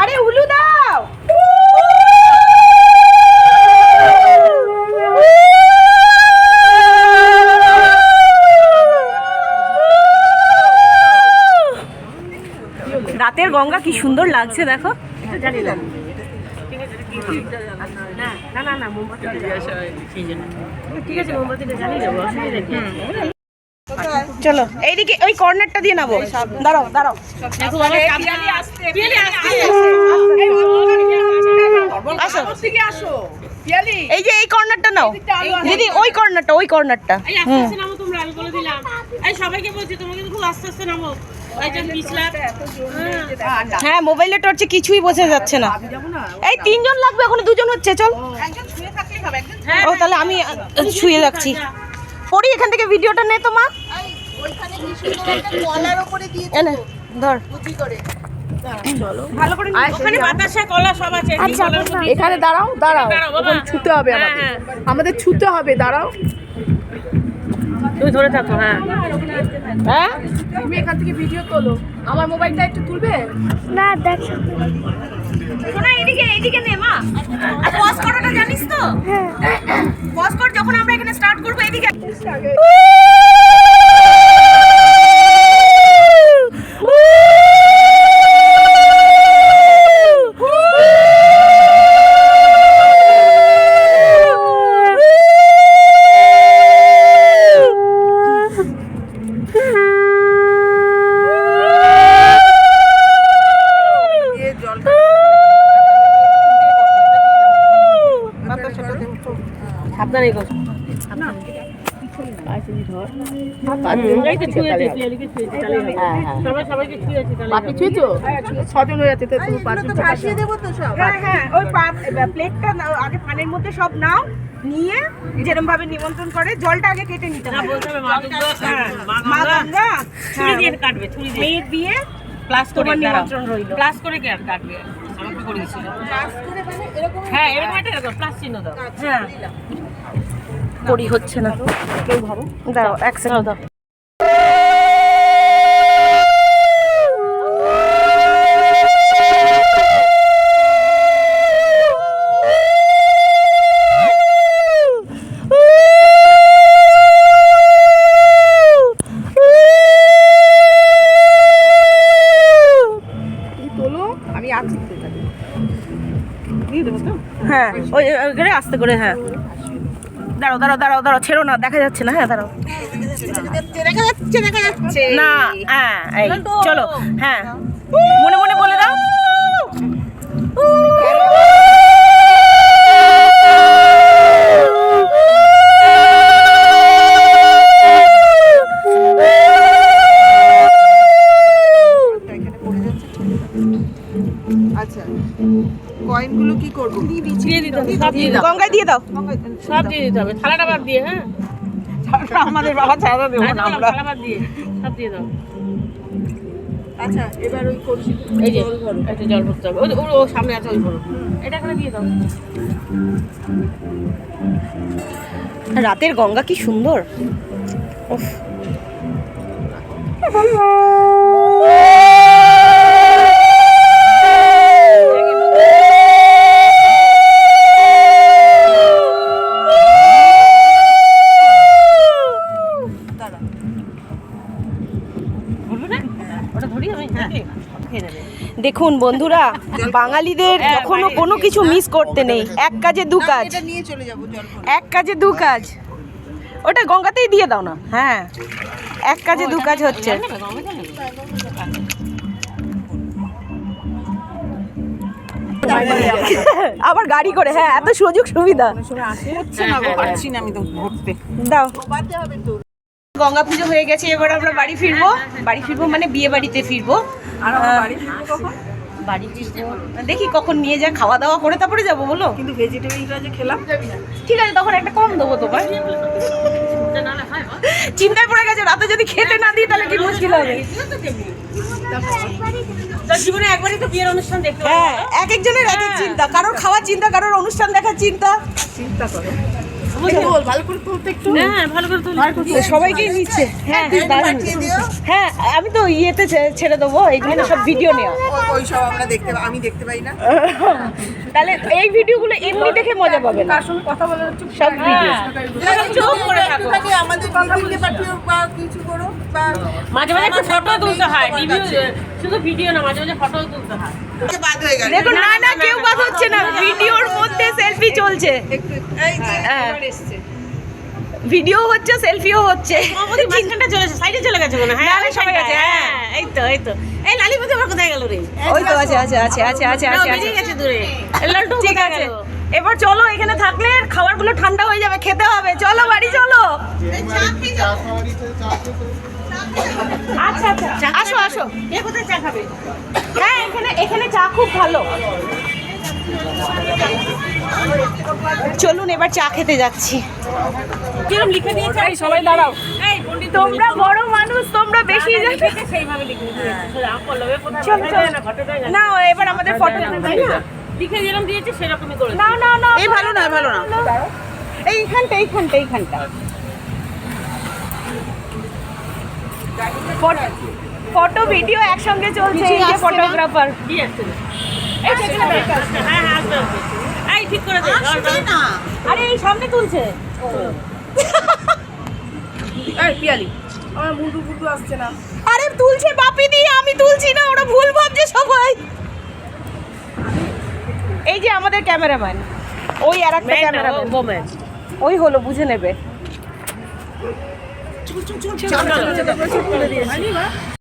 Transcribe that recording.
আরে উলু দাও। রাতের গঙ্গা কি সুন্দর লাগছে দেখো। চলো, এইদিকে ওই কর্নারটা দিয়ে নেব দাঁড়াও দাঁড়াও। আসো। এই যে এই কর্নারটা নাও। দিদি, ওই কর্নারটা ওই কর্নারটা। সবাইকে বলছি তোমাকে খুব আস্তে আস্তে নামো। হ্যাঁ। মোবাইলের টর্চে কিছুই বোঝা যাচ্ছে না। এই তিনজন লাগবে এখন দুজন হচ্ছে চল। ও তাহলে আমি শুয়ে রাখছি। পড়ি এখান থেকে ভিডিওটা নে তো মা। ধর। ভালো করে ওখানে বাতাসা কলা সব আছে এই কলার মধ্যে- এখানে দাঁড়াও দাঁড়াও। ছুতে হবে হ্যাঁ, আমাদের। হ্যাঁ। আমাদের ছুতে হবে দাঁড়াও। তুমি ধরে থাকো হ্যাঁ। হ্যাঁ? তুমি এখান থেকে ভিডিও তোলো। আমার মোবাইলটা একটু তুলবে? শোনা এদিকে এদিকে নে মা। পজ করাটা জানিস তো? পজ কর যখন আমরা এখানে স্টার্ট করব এদিকে সাবধানে করো এই তো ছুঁয়েছি, পিয়ালিকে ছুঁয়েছি, তাহলেই হবে। সবাই সবাইকে ছুঁয়েছি, তাহলেই পা হবে। পিছুয়েছো ছজন হয়ে যাচ্ছে তো তুমি পাঁচজন হ্যাঁ হ্যাঁ ওই প্লেটটা আগে পানের মধ্যে সব নাও নিয়ে যেরকম ভাবে নিমন্ত্রণ করে জলটা আগে কেটে নিতে না, হবে। বলতে হবে মা হ্যাঁ, মা মা গঙ্গা, গঙ্গা ছুরি দিয়ে কাটবে, ছুরি দিয়ে। মেয়ের প্লাস করে নিমন্ত্রণ রইল। প্লাস করে কাটবে? দিছিল। হ্যাঁ, এরকম একটা এরকম, প্লাস চিহ্ন দাও। হ্যাঁ। করি হচ্ছে না। দাও এক সেকেন্ড দাও। হ্যাঁ ওই করে আস্তে করে হ্যাঁ। দাঁড়াও দাঁড়াও দাঁড়াও দাঁড়াও, ছেড়ো না, দেখা যাচ্ছে না হ্যাঁ দাঁড়াও। না হ্যাঁ এই, চলো হ্যাঁ। মনে মনে বলে দাও। কয়েনগুলো কি করব দিয়ে দিতে হবে, সব দিয়ে দাও। গঙ্গায় দিয়ে দাও সব দিয়ে দিতে হবে। থালাটা বাদ দিয়ে, হ্যাঁ? আমাদের বাবা ছাড়া দেবো না আমরা থালা বাদ দিয়ে, সব দিয়ে দাও। আচ্ছা এবার ওই কলসি এই যে, একটা জল ভরতে হবে। ওই ওর- ও সামনে আছে, ওই ভরো। এটা এখানে দিয়ে দাও। রাতের গঙ্গা কি সুন্দর উফ। দেখুন বন্ধুরা বাঙালিদের কখনো কোনো কিছু মিস করতে নেই। এক কাজে দু কাজ। এক কাজে দু কাজ। ওটা গঙ্গাতেই দিয়ে দাও না। হ্যাঁ। এক কাজে দু কাজ হচ্ছে? আবার গাড়ি করে। হ্যাঁ এত সুযোগ সুবিধা। ভরতে দাও। গঙ্গা পুজো হয়ে গেছে এবার আমরা বাড়ি ফিরবো। বাড়ি ফিরবো মানে বিয়ে বাড়িতে ফিরবো। আর বাড়ি ফিরবো কখন? বাড়ি ফিরবো। দেখি কখন নিয়ে যা খাওয়া দাওয়া করে তারপরে যাব বলো। কিন্তু ভেজিটেবলটা যে খেলাম। ঠিক আছে তখন একটা কম দেবো তোমার। চিন্তায় পড়ে গেছে রাতে যদি খেতে না দিই তাহলে কি মুশকিল হবে? জীবনে একবারই তো বিয়ের অনুষ্ঠান দেখতে হ্যাঁ এক একজনের এক এক চিন্তা কারোর খাওয়ার চিন্তা কারোর অনুষ্ঠান দেখার চিন্তা। চিন্তা করো। তুলতে একটু? হ্যাঁ সবাইকেই নিচ্ছে। হ্যাঁ হ্যাঁ আমি তো ইয়েতে ছেড়ে দেবো এইখানে সব ভিডিও নেওয়া। ওই সব আমরা দেখতে আমি দেখতে পাই না। তাহলে এই ভিডিওগুলো এমনি দেখে মজা পাবে না। সঙ্গে কথা বলে চুপ সব ভিডিও চুপ করে থাকো। আমাদের দিদিকে পাঠিও বা কিছু করো বা মাঝে মাঝে একটু ফটো তুলতে হয় রিভিউ শুধু ভিডিও না মাঝে মাঝে ফটো তুলতে হয়। বাদ হয়ে গেল। দেখুন না না কেউ বাদ হচ্ছে না ভিডিওর মধ্যে সেলফি চলছে। হ্যাঁ। ভিডিও হচ্ছে সেলফিও হচ্ছে। আমাদের মাঝখানটা চলে গেছে সাইডে চলে গেছে মনে হয়। হ্যাঁ না, সবাই গেছে, হ্যাঁ। হ্যাঁ এই তো এই তো। এই লালি বুঝে আবার কোথায় গেল রে? ওই তো আছে আছে আছে আছে আছে আছে আছে। গেছে দূরে। লালটু ঠিক আছে। এবার চলো এখানে থাকলে খাবারগুলো ঠান্ডা হয়ে যাবে খেতে হবে। চলো বাড়ি চলো। আচ্ছা আচ্ছা। আসো আসো। কে কোথায় চা খাবে? হ্যাঁ এখানে এখানে চা খুব ভালো। চলুন এবার চা খেতে যাচ্ছি। কিরম লিখে দিয়েছে? এই সবাই দাঁড়াও। তোমরা বড় মানুষ তোমরা বেশি সেইভাবে লিখে দিয়েছে। ঘটে চলো। যায় না এবার আমাদের ফটো লিখে যেরকম দিয়েছে সেরকমই করে না না না এই ভালো না, ভালো না। এইখানটা এইখানটা এইখানটা। ফটো ভিডিও একসঙ্গে চলছে এই ফটোগ্রাফার। হ্যাঁ হ্যাঁ আসবে আসবে এই ঠিক করে দে ধর, ধর। না আরে এই সামনে তুলছে এই পিয়ালি আমার মুন্ডু মুন্ডু আসছে না আরে তুলছে বাপি দিয়ে আমি তুলছি না ওরা ভুল ভাবছে সবাই এই যে আমাদের ক্যামেরাম্যান ওই আর একটা ম্যান ক্যামেরাম্যান ওই হলো বুঝে নেবে চল চল চল